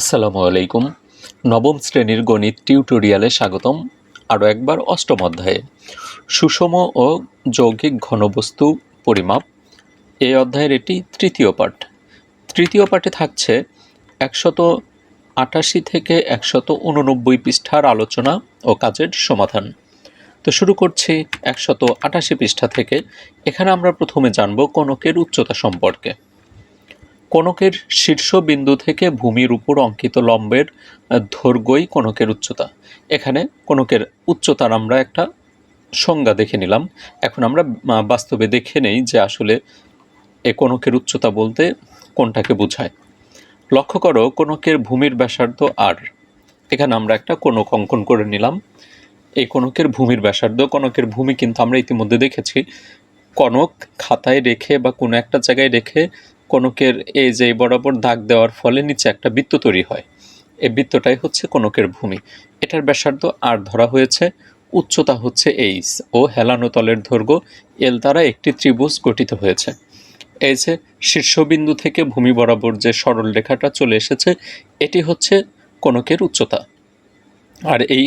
আসসালামু আলাইকুম। নবম শ্রেণির গণিত টিউটোরিয়ালে স্বাগতম। আরও একবার অষ্টম অধ্যায়ে। সুষম ও যৌগিক ঘনবস্তু পরিমাপ। এই অধ্যায়ের এটি তৃতীয় পাঠ। তৃতীয় পাঠে থাকছে একশত আটাশি থেকে একশত উননব্বই পৃষ্ঠার আলোচনা ও কাজের সমাধান। তো শুরু করছি একশত আটাশি পৃষ্ঠা থেকে। এখানে আমরা প্রথমে জানব কনকের উচ্চতা সম্পর্কে। কনকের শীর্ষবিন্দু থেকে ভূমির উপর অঙ্কিত লম্বের আহ, দৈর্ঘ্যই কনকের উচ্চতা। এখানে কনকের উচ্চতার আমরা একটা সংজ্ঞা দেখে নিলাম। এখন আমরা বাস্তবে দেখে নেই যে আসলে এ কনকের উচ্চতা বলতে কোনটাকে বোঝায়। লক্ষ্য করো কনকের ভূমির ব্যাসার্ধ আর। এখানে আমরা একটা কনক অঙ্কন করে নিলাম। এই কনকের ভূমির ব্যাসার্ধ কনকের ভূমি কিন্তু আমরা ইতিমধ্যে দেখেছি। কনক খাতায় রেখে বা কোনো একটা জায়গায় রেখে কনকের এই যে বরাবর দাগ দেওয়ার ফলে নিচে একটা বৃত্ত তৈরি হয়। এই বৃত্তটাই হচ্ছে কনকের ভূমি। এটার ব্যাসার্ধ আর ধরা হয়েছে, উচ্চতা হচ্ছে এইচ ও হেলানো তলের দৈর্ঘ্য এল দ্বারা একটি ত্রিভুজ গঠিত হয়েছে। এই যে শীর্ষবিন্দু থেকে ভূমি বরাবর যে সরল রেখাটা চলে এসেছে, এটি হচ্ছে কনকের উচ্চতা। আর এই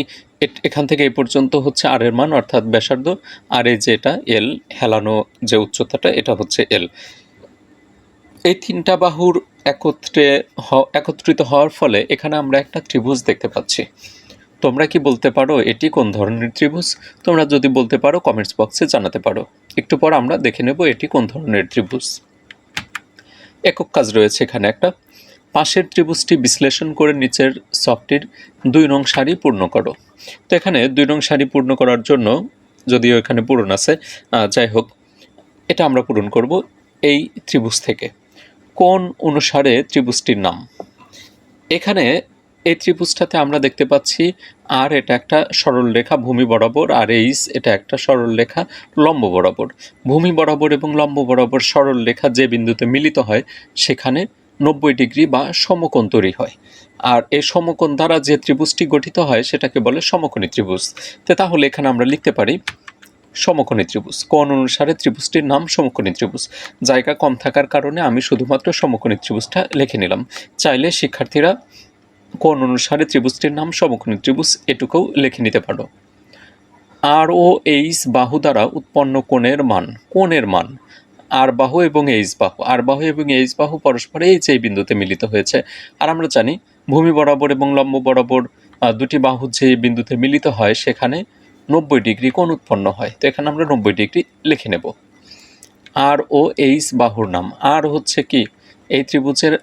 এখান থেকে এই পর্যন্ত হচ্ছে আর এর মান, অর্থাৎ ব্যাসার্ধ। আর এই যে এটা এল হেলানো যে উচ্চতাটা, এটা হচ্ছে এল এই তিনটা বাহুর একত্রে একত্রিত হওয়ার ফলে এখানে আমরা একটা ত্রিভুজ দেখতে পাচ্ছি। তোমরা কি বলতে পারো এটি কোন ধরনের ত্রিভুজ? তোমরা যদি বলতে পারো কমেন্টস বক্সে জানাতে পারো। একটু পর আমরা দেখে নেব এটি কোন ধরনের ত্রিভুজ। একক কাজ রয়েছে এখানে একটা। পাশের ত্রিভুজটি বিশ্লেষণ করে নিচের সফটির দুই নং সারি পূর্ণ করো। তো এখানে দুই নং সারি পূর্ণ করার জন্য যদিও এখানে পূরণ আছে যাই হোক, এটা আমরা পূরণ করব এই ত্রিভুজ থেকে। কোন অনুসারে ত্রিভুজটির নাম? এখানে এই ত্রিভুজটাতে আমরা দেখতে পাচ্ছি, আর এটা একটা সরল রেখা, ভূমি বরাবর, আর এইস এটা একটা সরল রেখা, লম্ব বরাবর। ভূমি বরাবর এবং লম্ব বরাবর সরল রেখা যে বিন্দুতে মিলিত হয়, সেখানে নব্বই ডিগ্রি বা সমকোণ তৈরি হয়। আর এই সমকোণ দ্বারা যে ত্রিভুজটি গঠিত হয়, সেটাকে বলে সমকোণী ত্রিভুজ। তো তাহলে এখানে আমরা লিখতে পারি সমকোণী ত্রিভুজ। কোণ অনুসারে ত্রিভুজটির নাম সমকোণী ত্রিভুজ। জায়গা কম থাকার কারণে আমি শুধুমাত্র সমকোণী ত্রিভুজটা লিখে নিলাম। চাইলে শিক্ষার্থীরা কোণ অনুসারে ত্রিভুজটির নাম সমকোণী ত্রিভুজ এটুকুও লিখে নিতে পারো। আর ও এইচ বাহু দ্বারা উৎপন্ন কোণের মান। কোণের মান। আর বাহু এবং এইচ বাহু। আর বাহু এবং এইচ বাহু পরস্পর এই যে বিন্দুতে মিলিত হয়েছে। আর আমরা জানি ভূমি বরাবর এবং লম্ব বরাবর দুটি বাহু যে বিন্দুতে মিলিত হয় সেখানে নব্বই ডিগ্রি কোণ উৎপন্ন হয়। তো এখানে আমরা নব্বই ডিগ্রি লিখে নেব। আর ও এইচ বাহুর নাম। আর হচ্ছে কি? এই ত্রিভুজের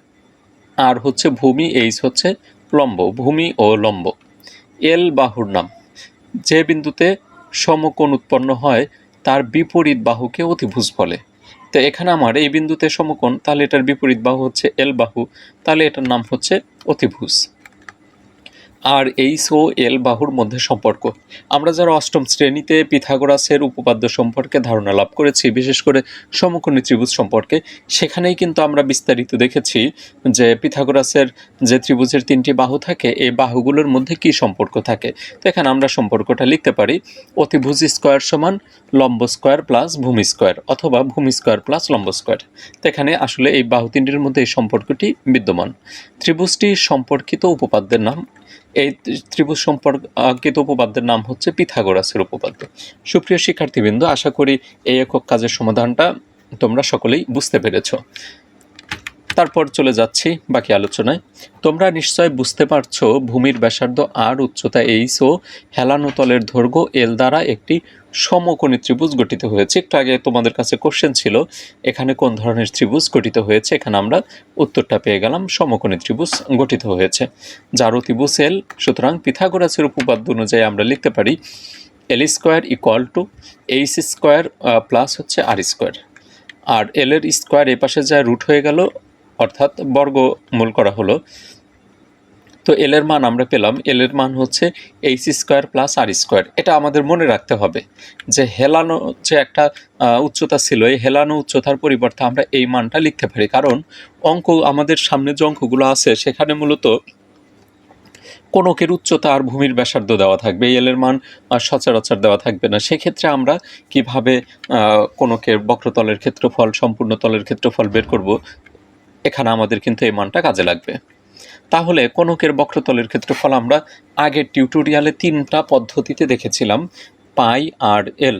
আর হচ্ছে ভূমি, এইচ হচ্ছে লম্ব। ভূমি ও লম্ব। এল বাহুর নাম। যে বিন্দুতে সমকোণ উৎপন্ন হয়, তার বিপরীত বাহুকে অতিভুজ বলে। তো এখানে আমার এই বিন্দুতে সমকোণ, তাহলে এটার বিপরীত বাহু হচ্ছে এল বাহু। তাহলে এটার নাম হচ্ছে অতিভুজ। আর এইচ ও এল বাহুর মধ্যে সম্পর্ক। আমরা যারা অষ্টম শ্রেণীতে পিথাগোরাসের উপপাদ্য সম্পর্কে ধারণা লাভ করেছি, বিশেষ করে সমকোণী ত্রিভুজ সম্পর্কে, সেখানেই কিন্তু আমরা বিস্তারিত দেখেছি যে পিথাগোরাসের যে ত্রিভুজের তিনটি বাহু থাকে, এই বাহুগুলোর মধ্যে কি সম্পর্ক থাকে। তো এখানে আমরা সম্পর্কটা লিখতে পারি, অতিভুজ স্কোয়ার সমান লম্ব স্কোয়ার প্লাস ভূমি স্কোয়ার অথবা ভূমি স্কোয়ার প্লাস লম্ব স্কোয়ার। তো এখানে আসলে এই বাহু তিনটির মধ্যে এই সম্পর্কটি বিদ্যমান। ত্রিভুজটি সম্পর্কিত উপপাদ্যের নাম এই ত্রিভুজ সম্পর্কিত উপপাদ্যের নাম হচ্ছে পিথাগোরাসের উপপাদ্য। সুপ্রিয় শিক্ষার্থীবৃন্দ, আশা করি এই একক কাজের সমাধানটা তোমরা সকলেই বুঝতে পেরেছ। তারপর চলে যাচ্ছি বাকি আলোচনায়। তোমরা নিশ্চয় বুঝতে পারছ, ভূমির ব্যাসার্ধ আর উচ্চতা এইচ ও হেলানো তলের দৈর্ঘ্য এল দ্বারা একটি সমকোণী ত্রিভুজ গঠিত হয়েছে। একটু আগে তোমাদের কাছে কোশ্চেন ছিল, এখানে কোন ধরনের ত্রিভুজ গঠিত হয়েছে? এখানে আমরা উত্তরটা পেয়ে গেলাম, সমকোণী ত্রিভুজ গঠিত হয়েছে। যার অতিভুজ এল সুতরাং পিথাগোরাসের উপপাদ্য অনুযায়ী আমরা লিখতে পারি L square equal to H square plus হচ্ছে আর স্কোয়ার আর এল এর স্কোয়ার এ পাশে যা রুট হয়ে গেল, অর্থাৎ বর্গমূল করা হলো তো এল এর মান আমরা পেলাম এল এর মান হচ্ছে H square plus R square এটা আমাদের মনে রাখতে হবে যে হেলানো যে একটা উচ্চতা ছিল, এই হেলানো উচ্চতার পরিবর্তে আমরা এই মানটা লিখতে পারি। কারণ অঙ্ক, আমাদের সামনে যে অঙ্কগুলো আছে, সেখানে মূলত কোনকের উচ্চতা আর ভূমির ব্যাসার্ধ দেওয়া থাকবে। এল এর মান সচরাচর দেওয়া থাকবে না। সেক্ষেত্রে আমরা কীভাবে কোনকের বক্রতলের ক্ষেত্রফল, সম্পূর্ণ তলের ক্ষেত্রফল বের করব, এখানে আমাদের কিন্তু এই মানটা কাজে লাগবে। তাহলে কনকের বক্রতলের ক্ষেত্রফল আমরা আগের টিউটোরিয়ালে তিনটা পদ্ধতিতে দেখেছিলাম, পাই আর এল।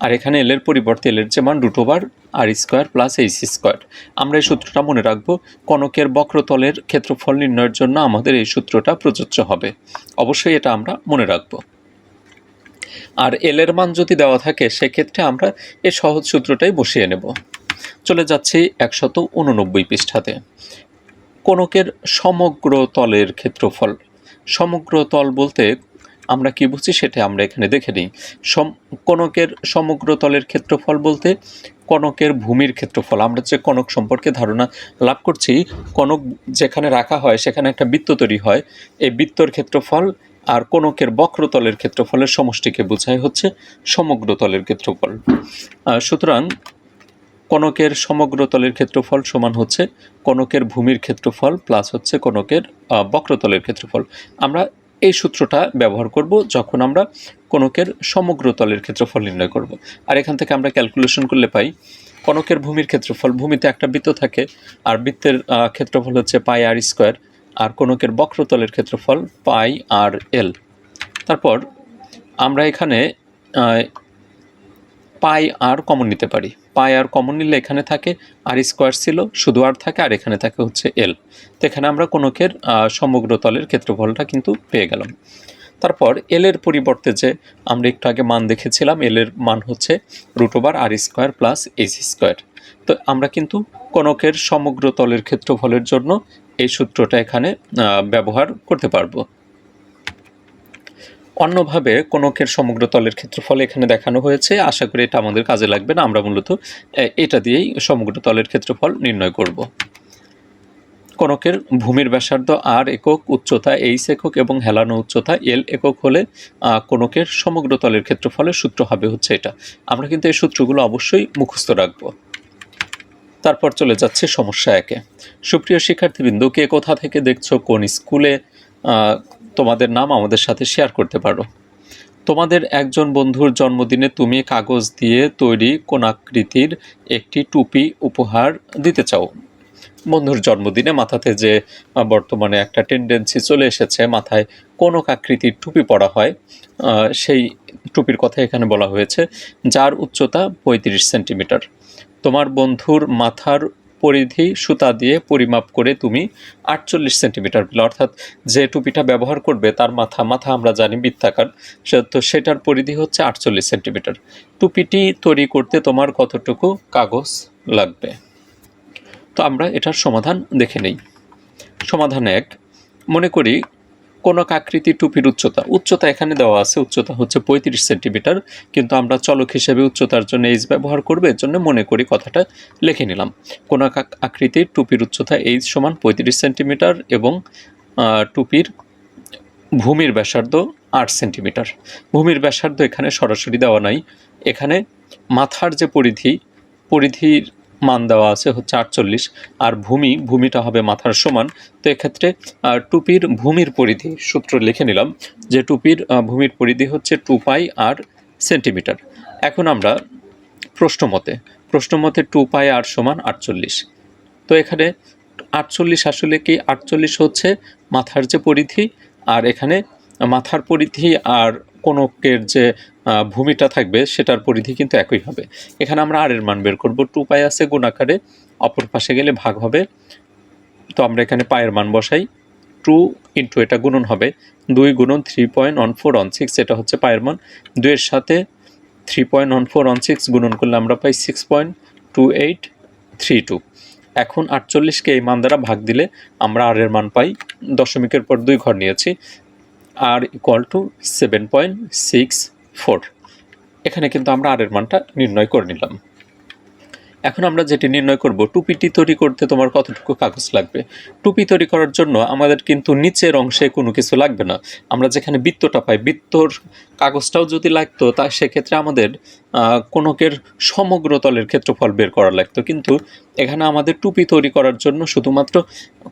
আর এখানে এল এর পরিবর্তে এল এর যে মান root over R square plus H square. আমরা এই সূত্রটা মনে রাখব, কনকের বক্রতলের ক্ষেত্রফল নির্ণয়ের জন্য আমাদের এই সূত্রটা প্রযোজ্য হবে। অবশ্যই এটা আমরা মনে রাখব। আর এল এর মান যদি দেওয়া থাকে, সেক্ষেত্রে আমরা এই সহজ সূত্রটাই বসিয়ে নেব। চলে যাচ্ছি একশত উননব্বই পৃষ্ঠাতে। কোনকের সমগ্র তলের ক্ষেত্রফল। সমগ্র তল বলতে আমরা কি বুঝি সেটা আমরা এখানে দেখে নিই। সম, কনকের সমগ্র তলের ক্ষেত্রফল বলতে কনকের ভূমির ক্ষেত্রফল। আমরা যে কনক সম্পর্কে ধারণা লাভ করছি, কনক যেখানে রাখা হয় সেখানে একটা বৃত্ত তৈরি হয়। এই বৃত্তর ক্ষেত্রফল আর কনকের বক্রতলের ক্ষেত্রফলের সমষ্টিকে বোঝায় হচ্ছে সমগ্র তলের ক্ষেত্রফল। সুতরাং কনকের সমগ্র তলের ক্ষেত্রফল সমান হচ্ছে কনকের ভূমির ক্ষেত্রফল প্লাস হচ্ছে কনকের বক্রতলের ক্ষেত্রফল। আমরা এই সূত্রটা ব্যবহার করব যখন আমরা কনকের সমগ্র তলের ক্ষেত্রফল নির্ণয় করব। আর এখান থেকে আমরা ক্যালকুলেশন করলে পাই কনকের ভূমির ক্ষেত্রফল ভূমিতে একটা বৃত্ত থাকে, আর বৃত্তের ক্ষেত্রফল হচ্ছে পাই আর স্কোয়ার আর কনকের বক্রতলের ক্ষেত্রফল পাই আর এল তারপর আমরা এখানে পাই আর কমন নিতে পারি। পাই আর কমন নিলে এখানে থাকে আর স্কোয়ার ছিল, শুধু আর থাকে আর এখানে থাকে হচ্ছে এল তো এখানে আমরা কোনকের সমগ্র তলের ক্ষেত্রফলটা কিন্তু পেয়ে গেলাম। তারপর এল এর পরিবর্তে যে আমরা একটু আগে মান দেখেছিলাম এল এর মান হচ্ছে root over R square plus H square তো আমরা কিন্তু কনকের সমগ্র তলের ক্ষেত্রফলের জন্য এই সূত্রটা এখানে ব্যবহার করতে পারব। অন্যভাবে কনকের সমগ্র তলের ক্ষেত্রফল এখানে দেখানো হয়েছে। আশা করি এটা আমাদের কাজে লাগবে না। আমরা মূলত এটা দিয়েই সমগ্র তলের ক্ষেত্রফল নির্ণয় করব। কনকের ভূমির ব্যাসার্ধ আর একক, উচ্চতা এইচ একক এবং হেলানো উচ্চতা এল একক হলে কনকের সমগ্র তলের ক্ষেত্রফলের সূত্র হবে হচ্ছে এটা। আমরা কিন্তু এই সূত্রগুলো অবশ্যই মুখস্থ রাখব। তারপর চলে যাচ্ছে সমস্যা একে। সুপ্রিয় শিক্ষার্থীবৃন্দ, কে কোথা থেকে দেখছ? কোন স্কুলে? তোমাদের নাম আমাদের সাথে শেয়ার করতে পারো। তোমাদের একজন বন্ধুর জন্মদিনে তুমি কাগজ দিয়ে তৈরি কোন আকৃতির একটি টুপি উপহার দিতে চাও। বন্ধুর জন্মদিনে মাথাতে যে বর্তমানে একটা টেন্ডেন্সি চলে এসেছে, মাথায় কোন আকৃতির টুপি পরা হয় সেই টুপির কথা এখানে বলা হয়েছে, যার উচ্চতা পঁয়ত্রিশ সেন্টিমিটার। তোমার বন্ধুর মাথার পরিধি সুতা দিয়ে পরিমাপ করে তুমি আটচল্লিশ সেন্টিমিটার পেলে অর্থাৎ যে টুপিটা ব্যবহার করবে তার মাথা মাথা আমরা জানি বৃত্তাকার, সে- তো সেটার পরিধি হচ্ছে আটচল্লিশ সেন্টিমিটার। টুপিটি তৈরি করতে তোমার কতটুকু কাগজ লাগবে? তো আমরা এটার সমাধান দেখে নেই। সমাধান এক, মনে করি কোন এক আকৃতির টুপির উচ্চতা? উচ্চতা এখানে দেওয়া আছে, উচ্চতা হচ্ছে পঁয়ত্রিশ সেন্টিমিটার। কিন্তু আমরা চলক হিসেবে উচ্চতার জন্য এইচ ব্যবহার করবে, এর জন্য মনে করি কথাটা লিখে নিলাম। কোন এক আক- আকৃতির টুপির উচ্চতা এইচ সমান পঁয়ত্রিশ সেন্টিমিটার এবং টুপির ভূমির ব্যাসার্ধ আট সেন্টিমিটার। ভূমির ব্যাসার্ধ এখানে সরাসরি দেওয়া নাই। এখানে মাথার যে পরিধি, পরিধির মান দেওয়া আছে হচ্ছে আটচল্লিশ। আর ভূমি, ভূমিটা হবে মাথার সমান। তো এক্ষেত্রে টুপির ভূমির পরিধি সূত্র লিখে নিলাম যে টুপির ভূমির পরিধি হচ্ছে টু পাই আর সেন্টিমিটার। এখন আমরা প্রশ্নমতে প্রশ্নমতে টু পাই আর সমান আটচল্লিশ। তো এখানে আটচল্লিশ আসলে কি? আটচল্লিশ হচ্ছে মাথার যে পরিধি, আর এখানে মাথার পরিধি আর কোনকের যে ভূমিটা থাকবে সেটার পরিধি কিন্তু একই হবে। এখানে আমরা আর এর মান বের করব। টু পাই আছে গুণ আকারে অপর পাশে গেলে ভাগ হবে। তো আমরা এখানে পায়ের মান বসাই। টু ইন্টু এটা গুণন হবে। দুই গুণন three point one four one six এটা হচ্ছে পায়ের মান। দুইয়ের সাথে three point one four one six গুণন করলে আমরা পাই six point two eight three two এখন আটচল্লিশকে এই মান দ্বারা ভাগ দিলে আমরা আর এর মান পাই। দশমিকের পর দুই ঘর নিয়েছি। R equal to seven point six four এখানে কিন্তু আমরা আর এর মানটা নির্ণয় করে নিলাম। এখন আমরা যেটি নির্ণয় করব, টুপিটি তৈরি করতে তোমার কতটুকু কাগজ লাগবে? টুপি তৈরি করার জন্য আমাদের কিন্তু নিচের অংশে কোনো কিছু লাগবে না। আমরা যেখানে বৃত্তটা পাই, বৃত্তর কাগজটাও যদি লাগতো, তা সেক্ষেত্রে আমাদের কোনকের সমগ্র তলের ক্ষেত্রফল বের করা লাগতো। কিন্তু এখানে আমাদের টুপি তৈরি করার জন্য শুধুমাত্র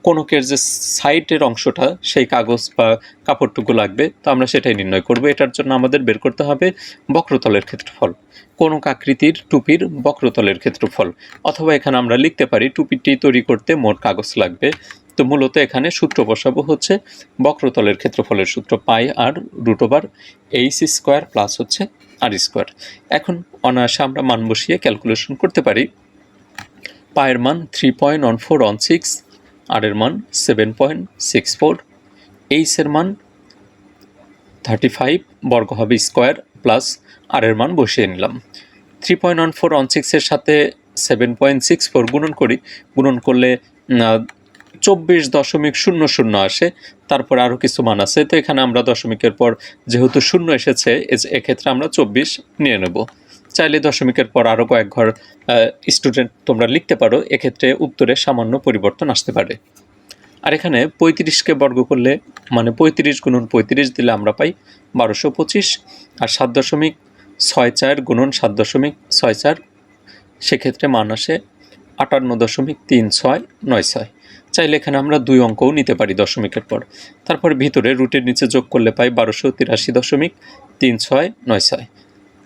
কোনকের যে সাইডের অংশটা, সেই কাগজ বা কাপড়টুকু লাগবে। তো আমরা সেটাই নির্ণয় করব। এটার জন্য আমাদের বের করতে হবে বক্রতলের ক্ষেত্রফল। কোন আকৃতির টুপির বক্রতলের ক্ষেত্রফল। অথবা এখানে আমরা লিখতে পারি টুপিটি তৈরি করতে মোট কাগজ লাগবে। তো মূলত এখানে সূত্র বসাবো হচ্ছে বক্রতলের ক্ষেত্রফলের সূত্র pi R root over H square plus হচ্ছে আর স্কোয়ার। এখন অনায়াসে আমরা মান বসিয়ে ক্যালকুলেশন করতে পারি। পায়ের মান three point one four one six আর এর মান সেভেন পয়েন্ট সিক্স ফোর এইচের মান থার্টি ফাইভ বর্গ হবে স্কোয়ার প্লাস আর এর মান বসিয়ে নিলাম। Three point one four one সিক্সের সাথে সেভেন পয়েন্ট সিক্স ফোর গুণন করি। গুণন করলে চব্বিশ দশমিক শূন্য শূন্য আসে, তারপর আরও কিছু মান আছে, তো এখানে আমরা দশমিকের পর যেহেতু শূন্য এসেছে এক্ষেত্রে আমরা চব্বিশ নিয়ে নেব। চাইলে দশমিকের পর আরও কয়েক ঘর স্টুডেন্ট তোমরা লিখতে পারো, এক্ষেত্রে উত্তরে সামান্য পরিবর্তন আসতে পারে। আর এখানে পঁয়ত্রিশকে বর্গ করলে মানে পঁয়ত্রিশ গুণন পঁয়ত্রিশ দিলে আমরা পাই বারোশো পঁচিশ, আর সাত দশমিক ছয় চার গুণন সাত দশমিক ছয় চার, সেক্ষেত্রে মান আসে আটান্ন দশমিক তিন ছয় নয় ছয়। চাইলে এখানে আমরা দুই অঙ্কও নিতে পারি দশমিকের পর। তারপর ভিতরে রুটের নিচে যোগ করলে পাই বারোশো তিরাশি দশমিক তিন ছয় নয় ছয়।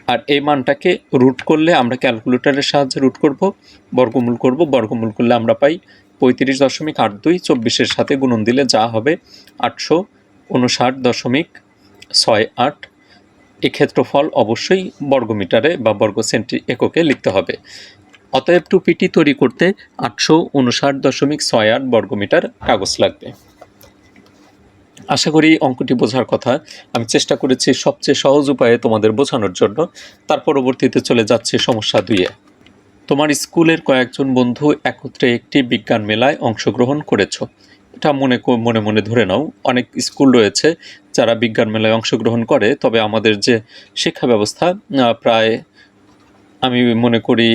আর এই মানটাকে রুট করলে আমরা ক্যালকুলেটারের সাহায্যে রুট করব, বর্গমূল করব, বর্গমূল করলে আমরা পাই পঁয়ত্রিশ দশমিক আট দুই, চব্বিশের সাথে গুণন দিলে যা হবে আটশো উনষাট দশমিক ছয় আট। এই ক্ষেত্রফল অবশ্যই বর্গমিটারে বা বর্গ সেন্টি এককে লিখতে হবে। অতএব টু পিটি তৈরি করতে আটশো উনষাট দশমিক ছয় আট বর্গমিটার কাগজ লাগবে। আশা করি অঙ্কটি বোঝার কথা। আমি চেষ্টা করেছি সবচেয়ে সহজ উপায়ে তোমাদের বোঝানোর জন্য। তার পরবর্তীতে চলে যাচ্ছে সমস্যা দুইয়ে। তোমার স্কুলের কয়েকজন বন্ধু একত্রে একটি বিজ্ঞান মেলায় অংশগ্রহণ করেছ। এটা মনে মনে মনে ধরে নাও। অনেক স্কুল রয়েছে যারা বিজ্ঞান মেলায় অংশগ্রহণ করে। তবে আমাদের যে শিক্ষা ব্যবস্থা প্রায় আমি মনে করি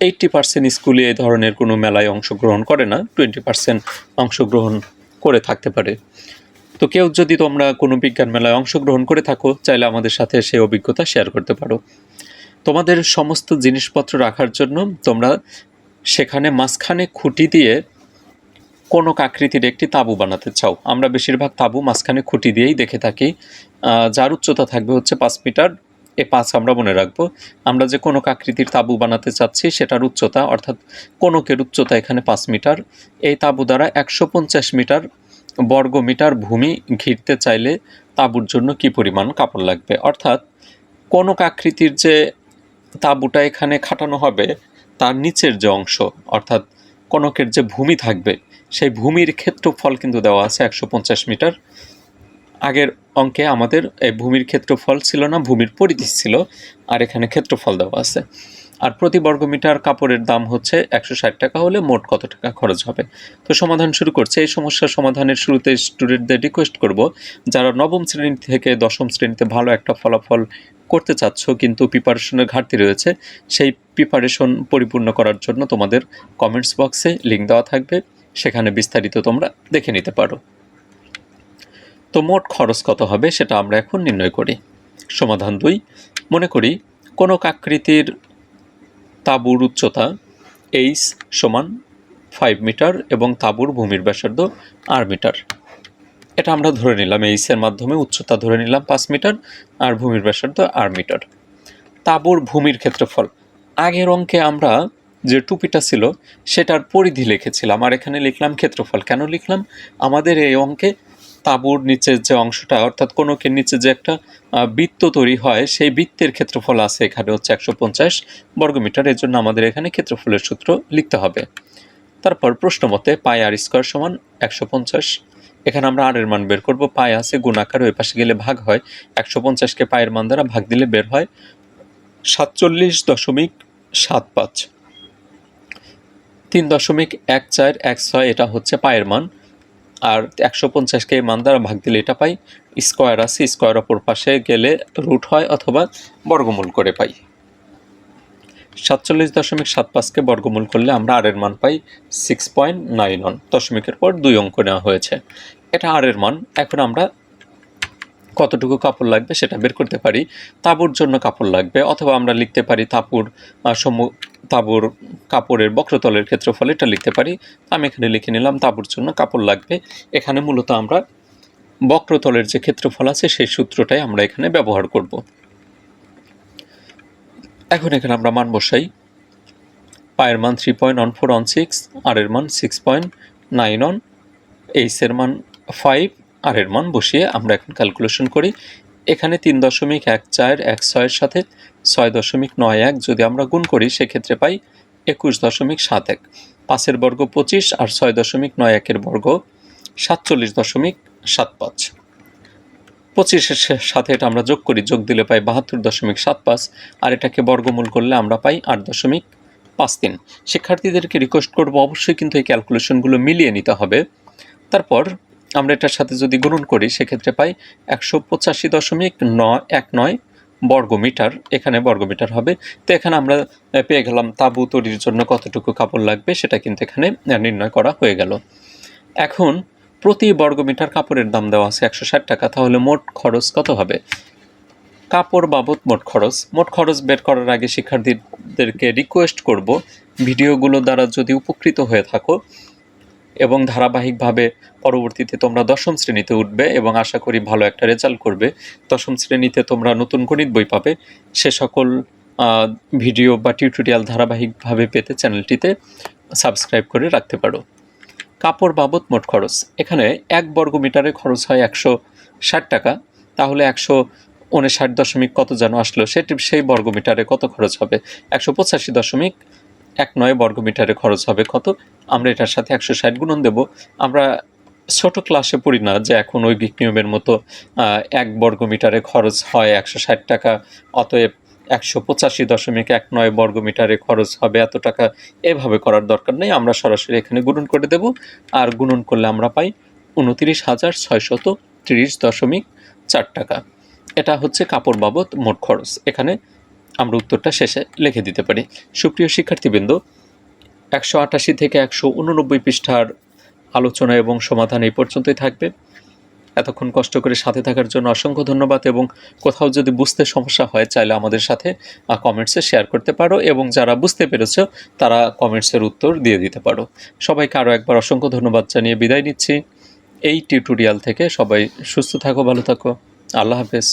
এইটটি পার্সেন্ট স্কুলে এই ধরনের কোনো মেলায় অংশগ্রহণ করে না টোয়েন্টি পার্সেন্ট অংশগ্রহণ করে থাকতে পারে। তো কেউ যদি তোমরা কোনো বিজ্ঞান মেলায় অংশগ্রহণ করে থাকো, চাইলে আমাদের সাথে সেই অভিজ্ঞতা শেয়ার করতে পারো। তোমাদের সমস্ত জিনিসপত্র রাখার জন্য তোমরা সেখানে মাঝখানে খুঁটি দিয়ে কোনো আকৃতির একটি তাঁবু বানাতে চাও। আমরা বেশিরভাগ তাঁবু মাঝখানে খুঁটি দিয়েই দেখে থাকি। যার উচ্চতা থাকবে হচ্ছে পাঁচ মিটার। এ পাঁচ আমরা মনে রাখব। আমরা যে কোনো আকৃতির তাঁবু বানাতে চাচ্ছি, সেটার উচ্চতা, অর্থাৎ কোনকের উচ্চতা এখানে পাঁচ মিটার। এই তাঁবু দ্বারা একশো পঞ্চাশ মিটার বর্গ মিটার ভূমি ঘিরতে চাইলে তাঁবুর জন্য কি পরিমাণ কাপড় লাগবে? অর্থাৎ কোন আকৃতির যে তাঁবুটা এখানে খাটানো হবে, তার নিচের যে অংশ, অর্থাৎ কনকের যে ভূমি থাকবে, সেই ভূমির ক্ষেত্রফল কিন্তু দেওয়া আছে একশো পঞ্চাশ মিটার। আগের অঙ্কে আমাদের এই ভূমির ক্ষেত্রফল ছিল না, ভূমির পরিধি ছিল, আর এখানে ক্ষেত্রফল দেওয়া আছে। আর প্রতি বর্গমিটার কাপড়ের দাম হচ্ছে একশো ষাট টাকা হলে মোট কত টাকা খরচ হবে? তো সমাধান শুরু করছে। এই সমস্যার সমাধানের শুরুতে স্টুডেন্টদের রিকোয়েস্ট করব, যারা নবম শ্রেণি থেকে দশম শ্রেণীতে ভালো একটা ফলাফল করতে চাচ্ছ, কিন্তু প্রিপারেশনের ঘাটতি রয়েছে, সেই প্রিপারেশন পরিপূর্ণ করার জন্য তোমাদের কমেন্টস বক্সে লিঙ্ক দেওয়া থাকবে। সেখানে বিস্তারিত তোমরা দেখে নিতে পারো। তো মোট খরচ কত হবে সেটা আমরা এখন নির্ণয় করি। সমাধান দুই, মনে করি কোনো আকৃতির তাঁবুর উচ্চতা এইচ সমান ফাইভ মিটার এবং তাঁবুর ভূমির ব্যাসার্ধ আর মিটার। এটা আমরা ধরে নিলাম এইচের মাধ্যমে উচ্চতা ধরে নিলাম পাঁচ মিটার, আর ভূমির ব্যাসার্ধ আর মিটার। তাঁবুর ভূমির ক্ষেত্রফল, আগের অঙ্কে আমরা যে টুপিটা ছিল সেটার পরিধি লিখেছিলাম, আর এখানে লিখলাম ক্ষেত্রফল। কেন লিখলাম? আমাদের এই অঙ্কে তাঁবুর নিচের যে অংশটা, অর্থাৎ কোনকের নিচে যে একটা বৃত্ত তৈরি হয়, সেই বৃত্তের ক্ষেত্রফল আছে এখানে হচ্ছে একশো পঞ্চাশ বর্গমিটার। এর জন্য আমাদের এখানে ক্ষেত্রফলের সূত্র লিখতে হবে। তারপর প্রশ্ন মতে পাই আর স্কোয়ার সমান একশো পঞ্চাশ। এখানে আমরা আর এর মান বের করব। পাই আছে গুণাকার ওই পাশে গেলে ভাগ হয়। একশো পঞ্চাশকে পায়ের মান দ্বারা ভাগ দিলে বের হয় সাতচল্লিশ দশমিক সাত পাঁচ। তিন দশমিক এক চার, এক ছয়, এটা হচ্ছে পায়ের মান। আর একশো পঞ্চাশকে মান দ্বারা ভাগ দিলে এটা পাই। স্কোয়ার আছে, স্কোয়ার অপর পাশে গেলে রুট হয় অথবা বর্গমূল করে পাই। সাতচল্লিশ দশমিক সাত পাঁচকে বর্গমূল করলে আমরা আরের মান পাই সিক্স পয়েন্ট নাইন ওয়ান দশমিকের পর দুই অঙ্ক নেওয়া হয়েছে। এটা আরের মান। এখন আমরা কতটুকু কাপড় লাগবে সেটা বের করতে পারি। তাঁবুর জন্য কাপড় লাগবে অথবা আমরা লিখতে পারি তাঁবুর আহ, সম্মু তাঁবুর কাপড়ের বক্রতলের ক্ষেত্রফল এটা লিখতে পারি। আমি এখানে লিখে নিলাম তাঁবুর জন্য কাপড় লাগবে। এখানে মূলত আমরা বক্রতলের যে ক্ষেত্রফল আছে সেই সূত্রটাই আমরা এখানে ব্যবহার করব। এখন এখানে আমরা মান বসাই। পায়ের মান three point one four one six আর এর মান সিক্স পয়েন্ট নাইন ওয়ান এইচের মান ফাইভ আর এর মান বসিয়ে আমরা এখন ক্যালকুলেশন করি। এখানে তিন দশমিক এক চার, এক ছয়ের সাথে ছয় দশমিক নয় এক যদি আমরা গুণ করি, সেক্ষেত্রে পাই একুশ দশমিক সাত এক। পাঁচের বর্গ পঁচিশ আর ছয় দশমিক নয় একের বর্গ সাতচল্লিশ দশমিক সাত পাঁচ। পঁচিশের সাথে এটা আমরা যোগ করি, যোগ দিলে পাই বাহাত্তর দশমিক সাত পাঁচ আর এটাকে বর্গমূল করলে আমরা পাই আট দশমিক পাঁচ তিন। শিক্ষার্থীদেরকে রিকোয়েস্ট করব, অবশ্যই কিন্তু এই ক্যালকুলেশনগুলো মিলিয়ে নিতে হবে। তারপর আমরা এটার সাথে যদি গুণন করি, সেক্ষেত্রে পাই একশো পঁচাশি দশমিক নয় এক নয় বর্গমিটার। এখানে বর্গমিটার হবে। তো এখানে আমরা পেয়ে গেলাম তাঁবু তৈরির জন্য কতটুকু কাপড় লাগবে, সেটা কিন্তু এখানে নির্ণয় করা হয়ে গেল। এখন প্রতি বর্গমিটার কাপড়ের দাম দেওয়া আছে একশো ষাট টাকা, তাহলে মোট খরচ কত হবে? কাপড় বাবদ মোট খরচ। মোট খরচ বের করার আগে শিক্ষার্থীদেরকে রিকোয়েস্ট করব, ভিডিওগুলো দ্বারা যদি উপকৃত হয়ে থাকো এবং ধারাবাহিকভাবে পরবর্তীতে তোমরা দশম শ্রেণীতে উঠবে এবং আশা করি ভালো একটা রেজাল্ট করবে। দশম শ্রেণীতে তোমরা নতুন গণিত বই পাবে। সে সকল ভিডিও বা টিউটোরিয়াল ধারাবাহিকভাবে পেতে চ্যানেলটিতে সাবস্ক্রাইব করে রাখতে পারো। কাপড় বাবদ মোট খরচ। এখানে এক বর্গ মিটারে খরচ হয় একশো ষাট টাকা। তাহলে একশো উনষাট দশমিক কত যেন আসলো, সেটি, সেই বর্গ মিটারে কত খরচ হবে? একশো পঁচাশি দশমিক এক নয় বর্গ মিটারে খরচ হবে কত? আমরা এটার সাথে একশো ষাট গুণন দেব। আমরা ছোট ক্লাসে পড়ি না যে এখন ঐকিক নিয়মের মতো এক বর্গ মিটারে খরচ হয় একশো ষাট টাকা, অতএব একশো পঁচাশি দশমিক এক নয় বর্গ মিটারে খরচ হবে এত টাকা। এভাবে করার দরকার নেই। আমরা সরাসরি এখানে গুণন করে দেব। আর গুণন করলে আমরা পাই উনতিরিশ হাজার ছয়শত তিরিশ দশমিক চার টাকা। এটা হচ্ছে কাপড় বাবদ মোট খরচ। এখানে আমরা উত্তরটা শেষে লিখে দিতে পারি। সুপ্রিয় শিক্ষার্থীবৃন্দ, একশো আটাশি থেকে একশো উননব্বই পৃষ্ঠার আলোচনা এবং সমাধান এই পর্যন্তই থাকবে। এতক্ষণ কষ্ট করে সাথে থাকার জন্য অসংখ্য ধন্যবাদ এবং কোথাও যদি বুঝতে সমস্যা হয়, চাইলে আমাদের সাথে কমেন্টসে শেয়ার করতে পারো এবং যারা বুঝতে পেরেছ, তারা কমেন্টসের উত্তর দিয়ে দিতে পারো। সবাইকে আরও একবার অসংখ্য ধন্যবাদ জানিয়ে বিদায় নিচ্ছি। এই টিউটোরিয়াল থেকে সবাই সুস্থ থাকো, ভালো থাকো। আল্লাহ হাফেজ।